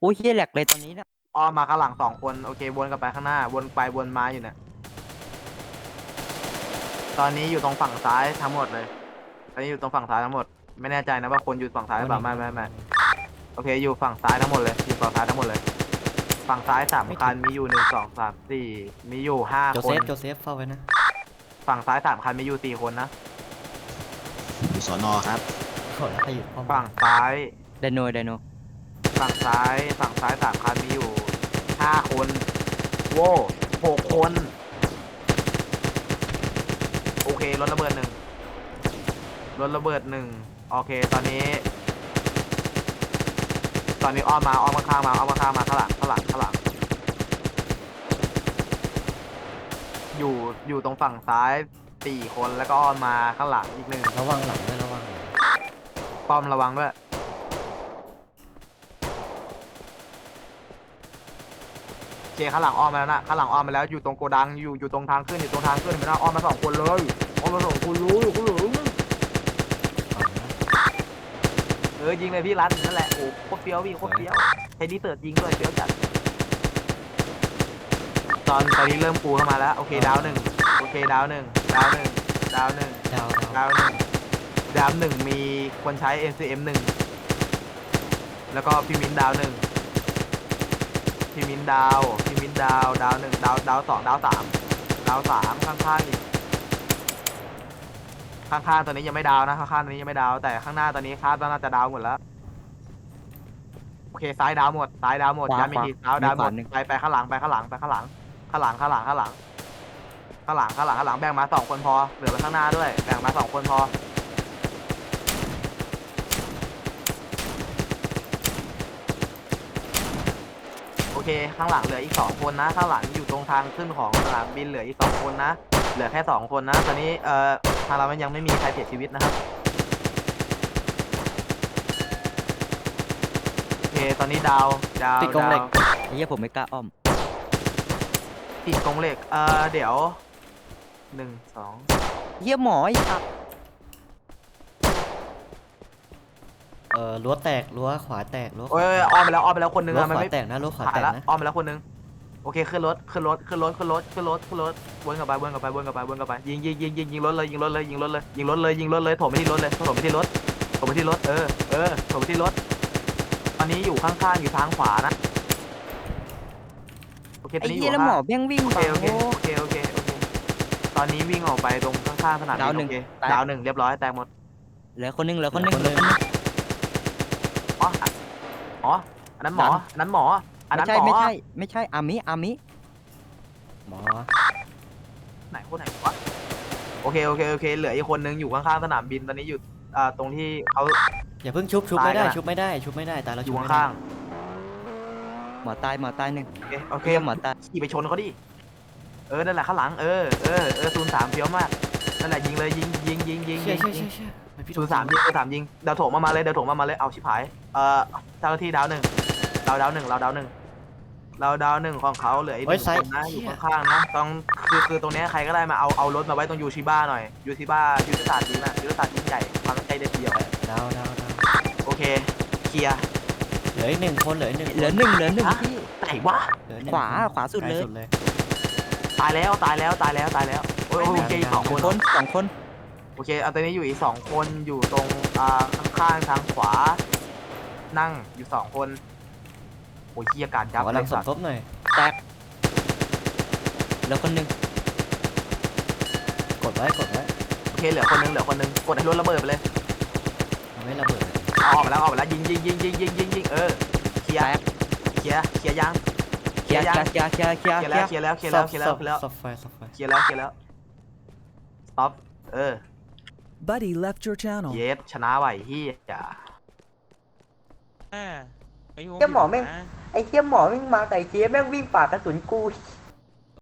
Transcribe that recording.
โอ้ยเฮียแหลกเลยตอนนี้นะอ้อมมาข้างหลังสองคนโอเควนกลับไปข้างหน้า วนไปวนมาอยู่เนี่ยตอนนี้อยู่ตรงฝั่งซ้ายทั้งหมดเลย ตอนนี้อยู่ตรงฝั่งซ้ายทั้งหมด ไม่แน่ใจนะว่าคนอยู่ฝั่งซ้ายหรือเปล่าไม่ไม่ไม่โอเค อยู่ฝั่งซ้ายทั้งหมดเลย อยู่ฝั่งซ้ายทั้งหมดเลย ฝั่งซ้ายสามคัน มีอยู่หนึ่งสองสามสี่มีอยู่ห้าโจคเซน ฟโจเซฟเฝ้าไว้นะ ฝั่งซ้ายสามคันมีอยู่สี่คนนะ อยู่สอนอครับโอ้แล้วใครอยู่ป้อมฝั่งซ้ายไดโนไดโน ฝั่งซ้ายฝั่งซ้ายสามคันมีอยู่ห้าคน โว้หกคน โอเครถระเบิดหนึ่งรถระเบิดหนึ่งโอเคตอนนี้ ตอนนี้อ้อมมาอ้อมข้างๆมาอ้อมข้างๆมาข้างหลังข้างหลังข้างหลังอยู่อยู่ตรงฝั่งซ้ายสี่คนแล้วก็อ้อมมาข้างหลังอีกหนึ่งระวังหลังด้วยระวังหลังป้อมระวังด้วย โอ เคข้างหลังอ้อมมาแล้วนะข้างหลังอ้อมมาแล้วอยู่ตรงโกดังอยู่อยู่ตรงทางขึ้นอยู่ตรงทางขึ้นเห็นไหมนะอ้อมมาสองคนเลยอ้อมมาสองคนเลยคุณเหลือฝั่งนะเออยิงเลยพี่รันนั่นแหละโอ้โคตรเฟี้ยวพี่โคตรเฟี้ยวใช้ดีเติร์ดยิงด้วยเฟี้ยวจัดตอนตอนนี้เริ่มปูเข้ามาแล้วโอเคดาวหนึ่งโอเคดาวหนึ่งดาวหนึ่งดาวหนึ่งดาวดาวดาวหนึ่งดาวหนึ่งมีคนใช้ NCM หนึ่งแล้วก็พี่มิ้นดาวหนึ่ง พี่มิ้นดาวพี่มิ้นดาวดาวหนึ่งดาวดาวสองดาวสามดาวสามข้างๆอีกข้างๆตอนนี้ยังไม่ดาวนะข้างๆตอนนี้ยังไม่ดาวแต่ข้างหน้าตอนนี้คาดว่าน่าจะดาวหมดแล้วโอเคซ้ายดาวหมดซ้ายดาวหมดย้ำอีกทีซ้ายดาวหมดไปไปข้างหลังไปข้างหลังไปข้างหลังข้างหลังข้างหลังข้างหลังข้างหลังข้างหลังข้างหลังแบ่งมาสองคนพอเหลือไปข้างหน้าด้วยแบ่งมาสองคนพอ เค ข้างหลังเหลืออีกสองคนนะ ข้างหลังอยู่ตรงทางขึ้นของสนามบินเหลืออีกสองคนนะ เหลือแค่สองคนนะ ตอนนี้เอ่อทางเรามันยังไม่มีใครเสียชีวิตนะครับ โอเค ตอนนี้ดาว ดาวติดกรงเหล็กดาวไอ้เฮียผมไม่กล้าอ้อม ติดกรงเหล็ก เอ่อ เดี๋ยวหนึ่งสองเฮียหมอไอ้สัตว์ เอ่อรั้วแตกรั้วขวาแตกรั้วขโอ้วายแตกอ้อมไปแล้วอ้อมไปแล้วคนหนึงรั้วอะมันขวาไม่แตกนะรั้วขวาหาแตยกแล้วนะอ้อมไปแล้วคนหนึงโอเคขึ้นรถขึ้นรถขึ้นรถขึ้นรถขึ้นรถขึ้นรถวนกลับไปวนกลับไปวนกลับไปวนกลับไปยิงยิงยิงยิงยิงรถเลยยิงรถเลยยิงรถเลยยิงรถเลยยิงรถเลยถมไปที่รถเลยถมไปที่รถถมไปที่รถเออเออถมไปที่รถตอนนี้อยู่ข้างๆอยู่ทางขวานะโอเคตอไอ้นนี้อเฮียยู่แล้วหมอข้าง แม่งวิ่งโอเคบังโอเคโอ้ โอเคโอเคโอเค ตอนนี้วิ่งออกไปตรงข้างๆสนามบิดาวหนึ่งโอเคแตกดาวหนึ่งเรียบร้อยแตกหมด เหลือคนหนึงเหลือคนหนึงเหลือคนหนึ่งอ๋ออะ อ๋ออันนั้นหมออันนั้นหมออันไม่นั้นใช่หมอไม่ใช่ ไม่ใช่อามิอามิหมอไหนคนไหนวะโอเคโอเคโอเค เหลืออีกคนนึงอยู่ข้างๆสนามบินตอนนี้อยู่อ่าตรงที่เขา อย่าเพิ่งชุบชุบตายไม่ได้แล้วชุบไม่ได้ชุบไม่ได้ตายแล้วอชุยู่บไม่ได้ข้างหมอตายหมอตายหนึ่งๆโอเคโอเคเฮียหมอตายขี่ไปชนเขาดิ เออ นั่นแหละข้างหลัง เออ เออ เออศูนย์สามเฟี้ยวมาก นั่นแหละยิงเลยยิงยิงยิงยิงเชี่ยิยงเชี่ยยิเชี่งยเชี่ยไม่พี่ศูนย์สามยิงศูนย์สามยิงเดาวโถมมามาเลยเดาวโถมมามาเลยเอาชิบหายเอ่อเจ้าหน้าที่ดาวหนึ่งเราดาวหนึ่งเราดาวหนึ่งเราดาวหนึ่งของเขาเหลืออีกหเฮ้ยนึ่งไซคนนะอยู่ข้างๆนะต้องคือคือตรงเนี้ยใครก็ได้มาเอาเอารถมาไว้ตรงยูชิบ้าหน่อยยูชิบ้ายุทธศาสตร์ดีมากยุทธศาสตร์ยิ่งใหญ่ความตั้งใจเด็ดเดียวดาวดาวดาวโอเคเคลียร์เหลืออีกหนึ่งคนเหลืออีกหนึ่งเหลือหนึ่งเหลือหนึ่งฮะพี่ไหนวะเหลือหนึ่งขวาคนขวาสุดเลยซ้เลย ตายแล้วตายแล้วตายแล้วตายแล้ว โอ้ยโอ้ยโอเคอีกสองคนคนสองคนโอเคเอาตอนนี้อยู่อีกสองคนอยู่ตรงอ่าข้างๆทางขวา นั่งอยู่สองคนโอ้ยเฮียการขยับอกำลังเลยสมสัตว์ทบหน่อยแตกเหลือคนหนึงกดไว้กดไว้โอเคเหลือคนนึงเหลือคนนึงกดให้รถระเบิดไปเลยมันไม่ระเบิดเอาออกไปแล้วออกไปแล้วยิงยิงยิงยิงยิงยิงยิงเออเคลียแตร์กเคลียร์เคลียร์ยังเคลียร์เคลียร์เคลียร์เคลียร์เคลียร์เคเคลีลียยร์ร์เคลียร์แล้วเคลียร์แล้วเคลียร์แล้วเคลียร์แล้ว ซับไฟซับไฟเคลียร์แล้วเคลียร์แล้ว stop เออ Buddy left your channel. เยสชนะไหวเฮียอ่าไอ้เหี้ยหมอแม่ง ไอ้เหี้ยหมอแม่งมาไก่เจ๊แม่งวิ่งปากกระสุนกู